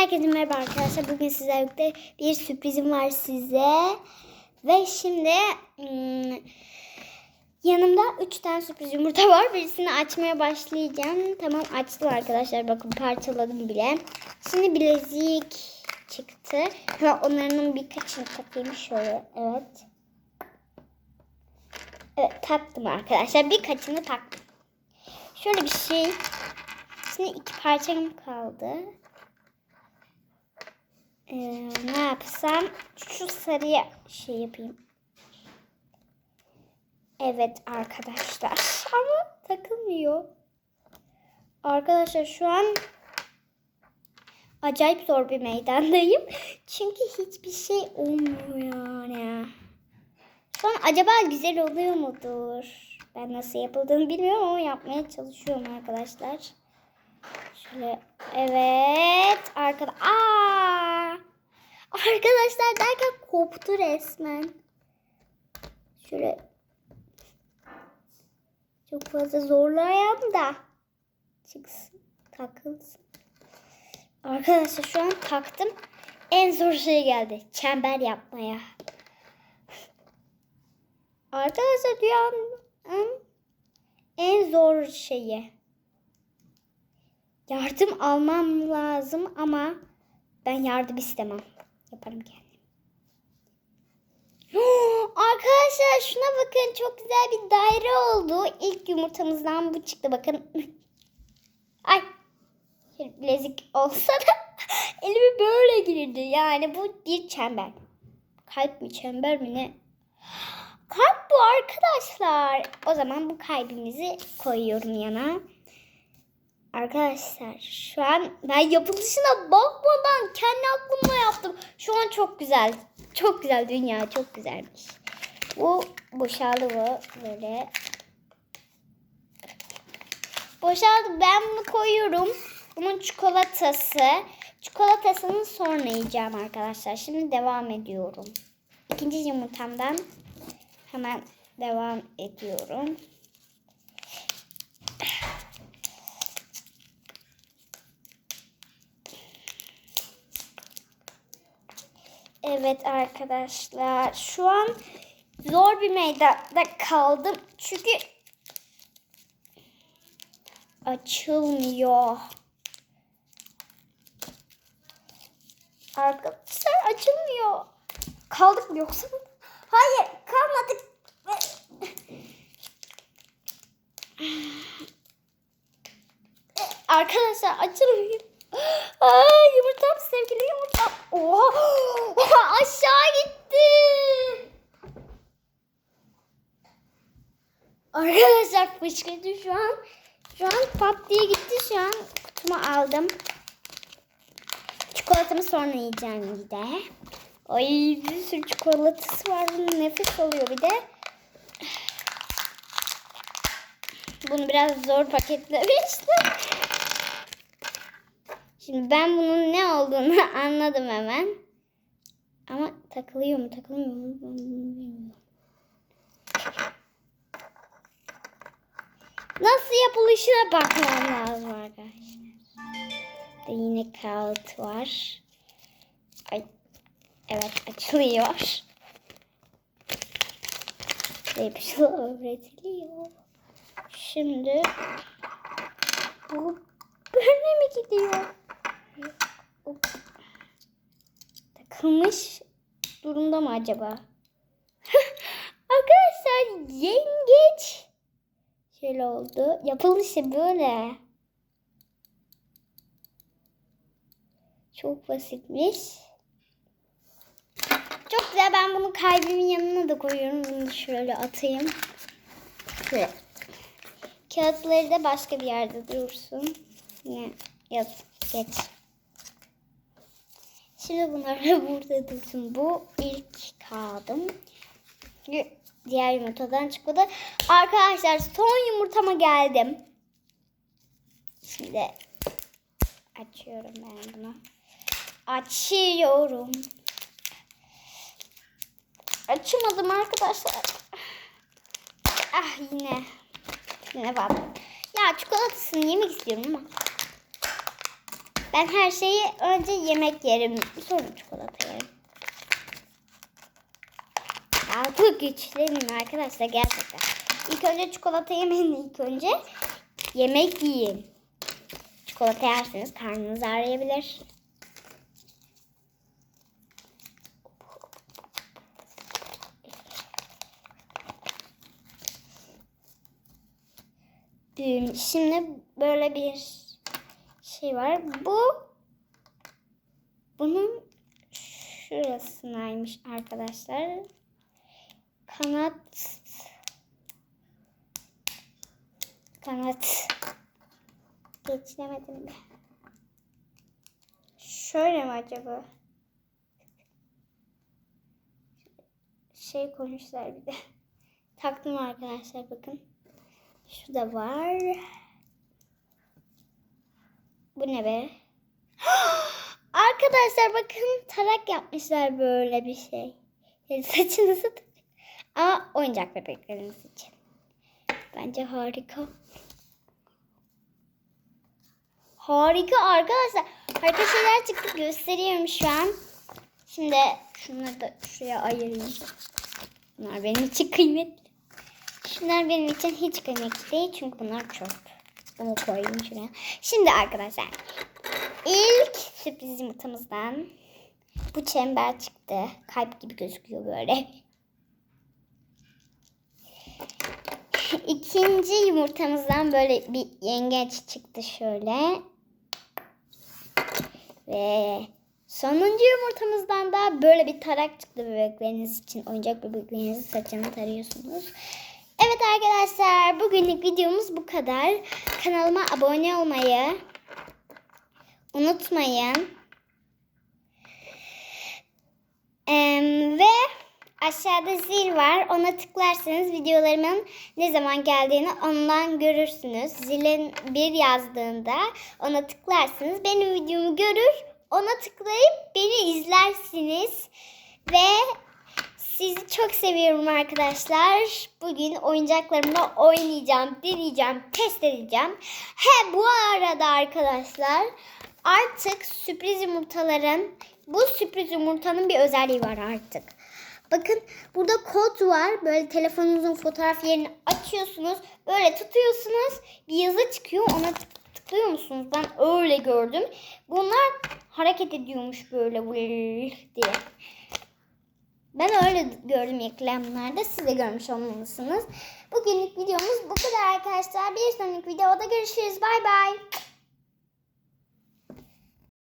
Herkese merhaba arkadaşlar. Bugün sizlerle bir sürprizim var size. Ve şimdi hmm, yanımda 3 tane sürpriz yumurta var. Birisini açmaya başlayacağım. Tamam açtım arkadaşlar. Bakın parçaladım bile. Şimdi bilezik çıktı. Ve onların birkaçını takayım şöyle. Evet. Evet taktım arkadaşlar. Birkaçını taktım. Şöyle bir şey. Şimdi iki parçam kaldı. Ee, ne yapsam? Şu sarıya şey yapayım. Evet arkadaşlar. Ama takılmıyor. Arkadaşlar şu an acayip zor bir meydandayım. Çünkü hiçbir şey olmuyor yani. An acaba güzel oluyor mudur? Ben nasıl yapıldığını bilmiyorum ama yapmaya çalışıyorum arkadaşlar. Şöyle evet arkada aa arkadaşlar derken koptu resmen. Şöyle çok fazla zorlayayım da çıksın takılsın. Arkadaşlar şu an taktım. En zor şey geldi. Çember yapmaya. Arkadaşlar dünyanın en zor şeyi. Yardım almam lazım ama ben yardım istemem. Yaparım kendim. Arkadaşlar şuna bakın çok güzel bir daire oldu. İlk yumurtamızdan bu çıktı bakın. Ay. Bilezik olsa da elime böyle girdi. Yani bu bir çember. Kalp mi çember mi ne? Kalp bu arkadaşlar. O zaman bu kalbimizi koyuyorum yana. Arkadaşlar şu an ben yapılışına bakmadan kendi aklımla yaptım. Şu an çok güzel. Çok güzel dünya çok güzelmiş. Bu boşaldı bu böyle. Boşaldı ben bunu koyuyorum. Bunun çikolatası. Çikolatasını sonra yiyeceğim arkadaşlar. Şimdi devam ediyorum. İkinci yumurtamdan hemen devam ediyorum. Evet arkadaşlar şu an zor bir meydanda kaldım. Çünkü açılmıyor. Arkadaşlar açılmıyor. Kaldık mı yoksa? Hayır kalmadık. Arkadaşlar açılmıyor. Aa, yumurtam sevgili yumurtam. Oha, oha aşağı gitti. Arkadaşlar fışkırdı şu an. Şu an pat diye gitti şu an. Kutumu aldım. Çikolatamı sonra yiyeceğim bir de. Ay bir sürü çikolatası var. Bunun nefes oluyor bir de. Bunu biraz zor paketlemiştim. Şimdi ben bunun ne olduğunu anladım hemen. Ama takılıyor mu takılmıyor mu bilmiyorum. Nasıl yapılışına bakmam lazım arkadaşlar. Yine kağıt var. Ay, evet açılıyor. Yapışılı öğretiliyor. Şimdi bu böyle mi gidiyor? Takılmış durumda mı acaba? Arkadaşlar yengeç şöyle oldu. Yapılışı böyle. Çok basitmiş. Çok güzel. Ben bunu kalbimin yanına da koyuyorum. Bunu şöyle atayım. Şöyle. Kağıtları da başka bir yerde dursun. Yine yaz. Geç. Şimdi bunlar da burada dursun. Bu ilk kağıdım. Çünkü diğer yumurtadan çıkmadı. Arkadaşlar son yumurtama geldim. Şimdi açıyorum ben bunu. Açıyorum. Açamadım arkadaşlar. Ah yine. Yine var. Ya çikolatasını yemek istiyorum ama. Ben her şeyi önce yemek yerim. Sonra çikolata yerim. Ya bu güçlenim arkadaşlar gerçekten. İlk önce çikolata yemeyin ilk önce. Yemek yiyin. Çikolata yerseniz karnınız ağrıyabilir. Şimdi böyle bir şey var. Bu bunun şurasındaymış arkadaşlar. Kanat kanat geçiremedim mi? Şöyle mi acaba? Şey koymuşlar bir de. Taktım arkadaşlar bakın. Şurada var. Bu ne be? Arkadaşlar bakın tarak yapmışlar böyle bir şey. Yani saçınızı Ama oyuncak bebekleriniz için. Bence harika. Harika arkadaşlar. Harika şeyler çıktı gösteriyorum şu an. Şimdi şunları da şuraya ayırayım. Bunlar benim için kıymetli. Şunlar benim için hiç kıymetli değil çünkü bunlar çöp. Bunu koyayım şuraya. Şimdi arkadaşlar ilk sürpriz yumurtamızdan bu çember çıktı. Kalp gibi gözüküyor böyle. İkinci yumurtamızdan böyle bir yengeç çıktı şöyle. Ve sonuncu yumurtamızdan da böyle bir tarak çıktı bebekleriniz için. Oyuncak bebeklerinizin saçını tarıyorsunuz. Evet arkadaşlar bugünlük videomuz bu kadar. Kanalıma abone olmayı unutmayın. Em, ve aşağıda zil var. Ona tıklarsanız videolarımın ne zaman geldiğini ondan görürsünüz. Zilin bir yazdığında ona tıklarsınız. Benim videomu görür. Ona tıklayıp beni izlersiniz. Ve sizi çok seviyorum arkadaşlar. Bugün oyuncaklarımla oynayacağım, deneyeceğim, test edeceğim. He bu arada arkadaşlar artık sürpriz yumurtaların bu sürpriz yumurtanın bir özelliği var artık. Bakın burada kod var. Böyle telefonunuzun fotoğraf yerini açıyorsunuz. Böyle tutuyorsunuz. Bir yazı çıkıyor. Ona tık- tıklıyor musunuz? Ben öyle gördüm. Bunlar hareket ediyormuş böyle diye. Ben öyle gördüm reklamlarda. Siz de görmüş olmalısınız. Bugünlük videomuz bu kadar arkadaşlar. Bir sonraki videoda görüşürüz. Bay bay.